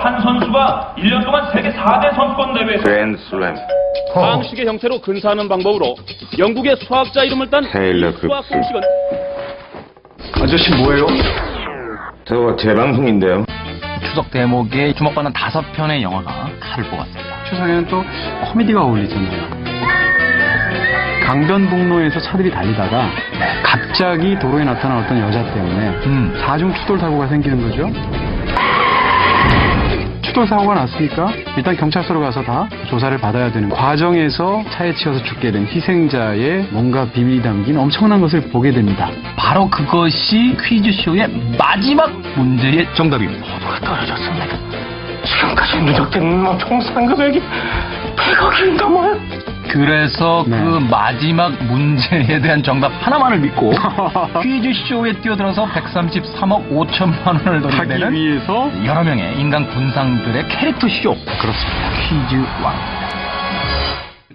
한 선수가 1년 동안 세계 4대 선수권 대회에서 그랜슬램 방식의 형태로 근사하는 방법으로 영국의 수학자 이름을 딴 테일러 수학 급수. 공식은 아저씨 뭐예요? 저 재방송인데요 추석 대목에 주목받는 다섯 편의 영화가 칼을 뽑았습니다. 추석에는 또 코미디가 어울리잖아요. 강변북로에서 차들이 달리다가 갑자기 도로에 나타난 어떤 여자 때문에 음. 사중 추돌 사고가 생기는 거죠. 추돌 사고가 났으니까 일단 경찰서로 가서 다 조사를 받아야 되는 과정에서 차에 치여서 죽게 된 희생자의 뭔가 비밀이 담긴 엄청난 것을 보게 됩니다. 바로 그것이 퀴즈쇼의 마지막 문제의 정답입니다. 모두가 떨어졌습니다. 지금까지 누적된 뭐 총 상금액이 100억이 넘어요 그래서 네. 그 마지막 문제에 대한 정답 하나만을 믿고 퀴즈쇼에 뛰어들어서 133억 5천만 원을 돌리는 위해서 여러 명의 인간 군상들의 캐릭터 쇼. 그렇습니다. 퀴즈 왕.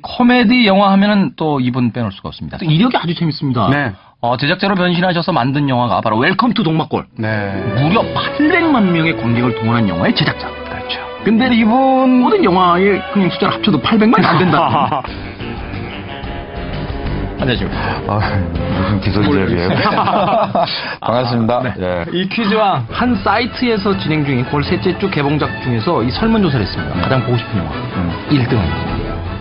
코미디 영화 하면은 또 이분 빼놓을 수가 없습니다. 또 이력이 아주 재밌습니다. 네. 어, 제작자로 변신하셔서 만든 영화가 바로 웰컴 투 동막골. 네. 무려 800만 명의 관객을 동원한 영화의 제작자. 근데 이분 모든 영화의 그냥 숫자를 합쳐도 800만이 안 된다. 안녕하십니까. 무슨 기술력이에요? 반갑습니다 예. 이 퀴즈왕 한 사이트에서 진행 중인 9월 셋째 주 개봉작 중에서 이 설문조사를 했습니다. 가장 보고 싶은 영화. 1등은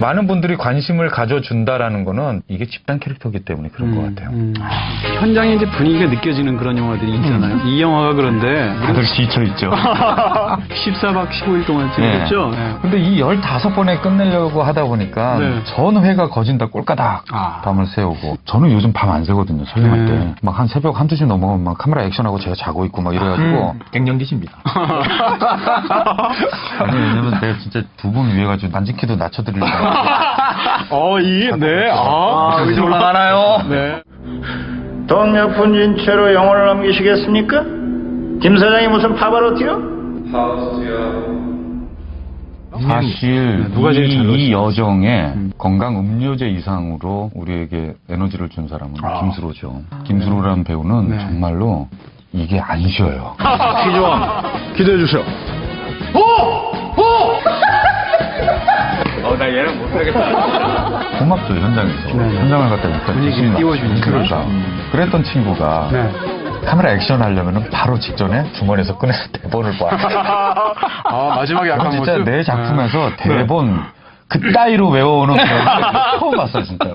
많은 분들이 관심을 가져준다라는 거는 이게 집단 캐릭터이기 때문에 그런 것 같아요. 음, 현장에 이제 분위기가 느껴지는 그런 영화들이 있잖아요. 이 영화가 그런데 다들 지쳐 있죠. 14박 15일 동안 찍었죠. 네. 근데 이 15번에 끝내려고 하다 보니까 네. 전 회가 거진다 꼴까닥 아. 밤을 새우고 저는 요즘 밤 안 새거든요 촬영할 네. 때막 한 새벽 한두 시 넘어가면 막 카메라 액션하고 제가 자고 있고 막 이래가지고 갱년기십니다. 아니 왜냐면 내가 진짜 두 분 위해 가지고 난지키도 낮춰드리려고 어, 이, 네, 아, 여기 올라가나요? 네. 돈 몇 푼인 채로 영혼을 남기시겠습니까? 김 사장이 무슨 파바로티요? 사실 네, 누가 제일 잘 이, 이? 여정에 건강 음료제 이상으로 우리에게 에너지를 준 사람은 김수로죠. 김수로라는 배우는 아. 네. 정말로 이게 안 쉬어요. 기대해 주세요. 고맙죠 현장에서 네. 현장을 갔다 오니까 분위기 띄워주니까. 그러니까 그랬던 친구가 네. 카메라 액션 하려면은 바로 직전에 주머니에서 꺼내서 대본을 봐. 아, 마지막에 전 약간 진짜 모습? 내 작품에서 네. 대본 그 따위로 외워오는 그런 거 처음 봤어요 진짜.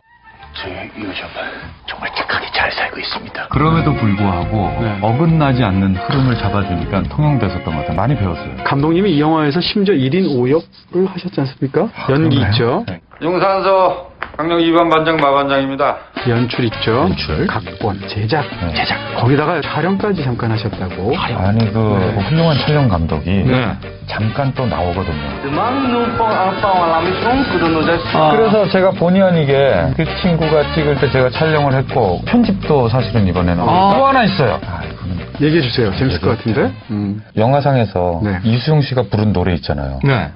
그럼에도 불구하고 네. 어긋나지 않는 흐름을 잡아주니까 통용됐었던 것 같아요. 많이 배웠어요. 감독님이 이 영화에서 심지어 1인 5역을 하셨지 않습니까? 연기 그런가요? 있죠. 네. 용산서 강력 2번 반장 마반장입니다 연출 있죠. 연출. 각본, 제작, 네. 제작. 거기다가 촬영까지 잠깐 하셨다고. 아니 그 네. 훌륭한 촬영 감독이 네. 잠깐 또 나오거든요. 아. 그래서 제가 본의 아니게 그 친구가 찍을 때 제가 촬영을 했고 편집도 사실은 이번에는 아. 또 하나 있어요. 아, 얘기해 주세요. 재밌을 것 같은데? 음. 영화상에서 네. 이수용 씨가 부른 노래 있잖아요. 네.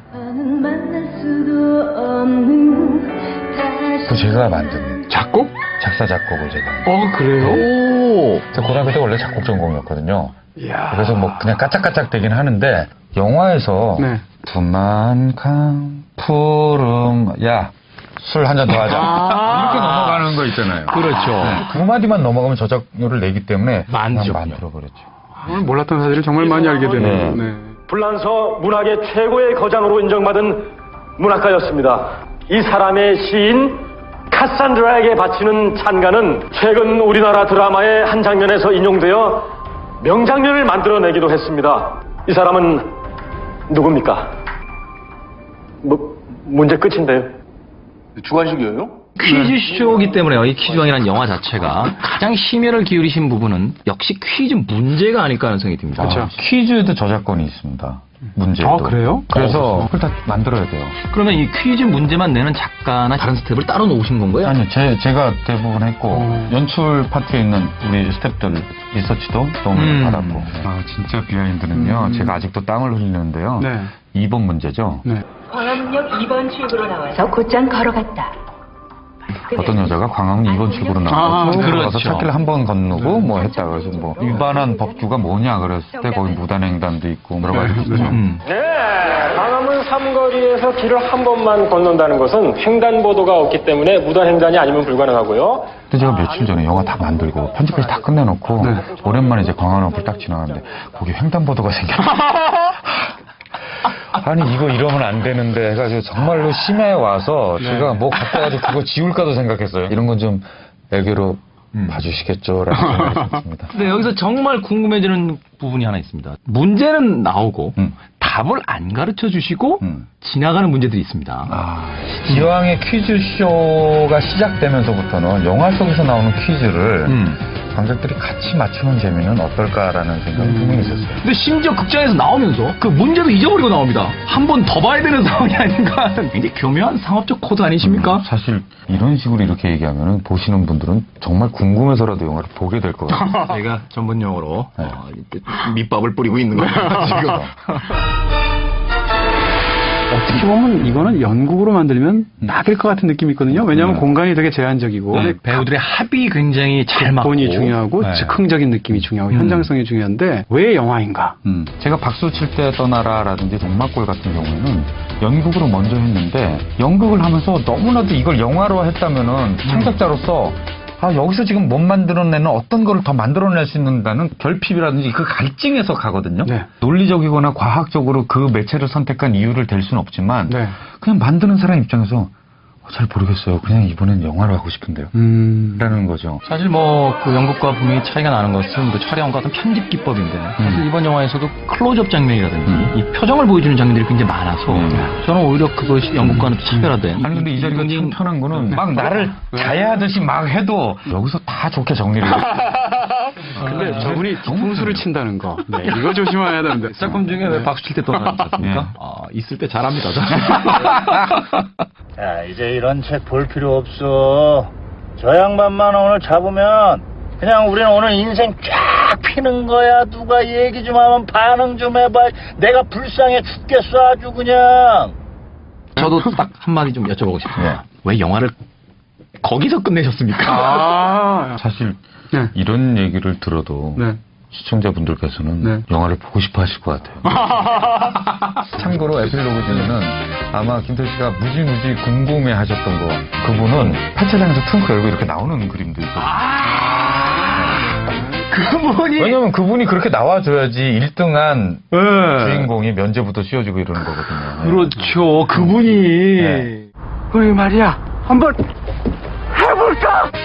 그 제가 만든 작곡? 작사 작곡을 제가. 어, 그래요? 오. 제가 고등학교 때 원래 작곡 전공이었거든요. 이야. 그래서 뭐 그냥 까짝까짝 되긴 하는데 영화에서 네. 두만강 푸름 야 술 한 잔 더 하자 이렇게 넘어가는 거 있잖아요. 그렇죠. 그 마디만 넘어가면 저작료를 내기 때문에 만죠. 그냥 만들어버렸죠. 오늘 몰랐던 사실을 정말 많이 알게 되네요. 네. 네. 불란서 문학의 최고의 거장으로 인정받은 문학가였습니다. 이 사람의 시인 카산드라에게 바치는 찬가는 최근 우리나라 드라마의 한 장면에서 인용되어 명장면을 만들어내기도 했습니다. 이 사람은 누굽니까? 뭐, 문제 끝인데요. 퀴즈쇼이기 때문에요. 이 퀴즈왕이라는 영화 자체가 가장 심혈을 기울이신 부분은 역시 퀴즈 문제가 아닐까 하는 생각이 듭니다. 그렇죠. 아, 퀴즈도 저작권이 있습니다. 문제도. 아, 그래요? 그래서 그걸 다 만들어야 돼요. 그러면 이 퀴즈 문제만 내는 작가나 다른 스텝을 따로 놓으신 건가요? 아니요, 제, 제가 대부분 했고, 어. 연출 파트에 있는 우리 스탭들 리서치도 도움을 음. 받았고. 아, 진짜 비하인드는요, 음. 제가 아직도 땀을 흘리는데요. 네. 2번 문제죠. 네. 광화문역 2번 출구로 나와서 곧장 걸어갔다. 어떤 여자가 광화문 2번 출구로 아, 나와서 그렇죠. 가서 차길 한번 건너고 뭐 했다 그래서 뭐 위반한 법규가 뭐냐 그랬을 때 거기 무단횡단도 있고 여러 가지 있죠. 음. 네, 광화문 삼거리에서 길을 한 번만 건넌다는 것은 횡단보도가 없기 때문에 무단횡단이 아니면 불가능하고요. 근데 제가 며칠 전에 영화 다 만들고 편집까지 다 끝내놓고 오랜만에 이제 광화문 앞을 딱 지나가는데 거기 횡단보도가 생겼어. 아니 이거 이러면 안 되는데 해가지고 정말로 심야에 와서 제가 뭐 갖다 가지고 그거 지울까도 생각했어요. 이런 건 좀 애교로 봐주시겠죠라는 생각이 들었습니다. 근데 여기서 정말 궁금해지는 부분이 하나 있습니다. 문제는 나오고 음. 답을 안 가르쳐 주시고 음. 지나가는 문제들이 있습니다. 아, 이왕의 퀴즈쇼가 시작되면서부터는 영화 속에서 나오는 퀴즈를 음. 관객들이 같이 맞추는 재미는 어떨까라는 생각이 분명히 있었어요. 근데 심지어 극장에서 나오면서 그 문제도 잊어버리고 나옵니다. 한 번 더 봐야 되는 상황이 아닌가 하는 굉장히 교묘한 상업적 코드 아니십니까? 사실 이런 식으로 이렇게 얘기하면 보시는 분들은 정말 궁금해서라도 영화를 보게 될 것 같아요. 저희가 전문 용어로 네. 어, 밑밥을 뿌리고 있는 거예요 지금. 어떻게 보면 이거는 연극으로 만들면 딱일 것 같은 느낌이 있거든요. 왜냐하면 음. 공간이 되게 제한적이고 네, 배우들의 합이 굉장히 잘 맞고 본이 중요하고 네. 즉흥적인 느낌이 중요하고 현장성이 중요한데 왜 영화인가? 음, 제가 박수 칠 때 떠나라라든지 동막골 같은 경우에는 연극으로 먼저 했는데 연극을 하면서 너무나도 이걸 영화로 했다면은 창작자로서 아 여기서 지금 못 만들어내는 어떤 거를 더 만들어낼 수 있는다는 결핍이라든지 그 갈증에서 가거든요. 네. 논리적이거나 과학적으로 그 매체를 선택한 이유를 댈 수는 없지만 네. 그냥 만드는 사람 입장에서 어, 잘 모르겠어요. 그냥 이번엔 영화로 하고 싶은데요. 음. 라는 거죠. 사실 뭐그 연극과 분명히 차이가 나는 것은 그 촬영과 어떤 편집 기법인데 사실 이번 영화에서도 클로즈업 장면이라든지 음. 이 표정을 보여주는 장면들이 굉장히 많아서 음. 저는 오히려 그것이 연극과는 또 차별화된 아니 근데 이 자리가 참 편한 거는 네. 막 나를 자해하듯이 막 해도 여기서 다 좋게 정리를 해. 근데 저분이 뒤통수를 친다는 거. 네, 이거 조심해야 되는데. 작품 중에 왜 박수 칠때 떠나지 않습니까? 네. 아, 있을 때 잘합니다. 자, 이제 이런 책 볼 필요 없어. 저 양반만 오늘 잡으면 그냥 우리는 오늘 인생 쫙 피는 거야. 누가 얘기 좀 하면 반응 좀 해봐. 내가 불쌍해 죽겠어 아주 그냥. 저도 딱 한마디 좀 여쭤보고 싶습니다. 네. 왜 영화를 거기서 끝내셨습니까? 아. 사실 네. 이런 얘기를 들어도 네. 시청자분들께서는 네. 영화를 보고 싶어 하실 것 같아요. 참고로 에필로그 중에는 아마 김태 씨가 무지무지 궁금해 하셨던 거 그분은 폐차장에서 트렁크 열고 이렇게 나오는 그림도 있거든요. 그분이 왜냐면 그분이 그렇게 나와줘야지 1등한 네. 주인공이 면제부터 씌워주고 이러는 거거든요. 그렇죠. 그분이. 네. 우리 말이야. 한번 해볼까?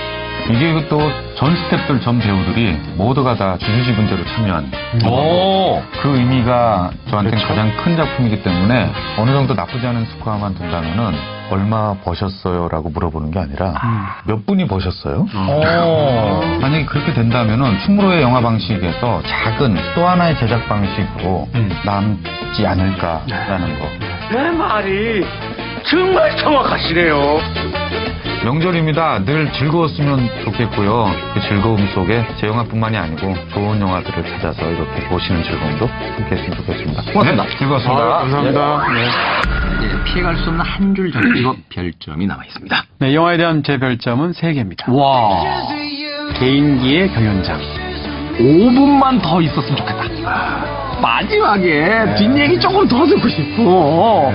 이게 또 전 스탭들, 전 배우들이 모두가 다 주주지 분대로 참여한 오. 그 의미가 저한테는 가장 큰 작품이기 때문에 어느 정도 나쁘지 않은 스코어만 든다면은 얼마 버셨어요라고 물어보는 게 아니라 몇 분이 버셨어요? 어. 만약에 그렇게 된다면은 충무로의 영화 방식에서 작은 또 하나의 제작 방식으로 남지 않을까라는 거. 내 말이 정말 정확하시네요. 명절입니다. 늘 즐거웠으면 좋겠고요. 그 즐거움 속에 제 영화뿐만이 아니고 좋은 영화들을 찾아서 이렇게 보시는 즐거움도 함께 했으면 좋겠습니다. 고맙습니다. 네, 즐거웠습니다. 아, 감사합니다. 이제 피해갈 수 없는 한 줄 정도 별점이 남아 있습니다. 네, 영화에 대한 제 별점은 3개입니다. 와. 개인기의 경연장. 5분만 더 있었으면 좋겠다. 마지막에 뒷얘기 조금 더 듣고 싶어.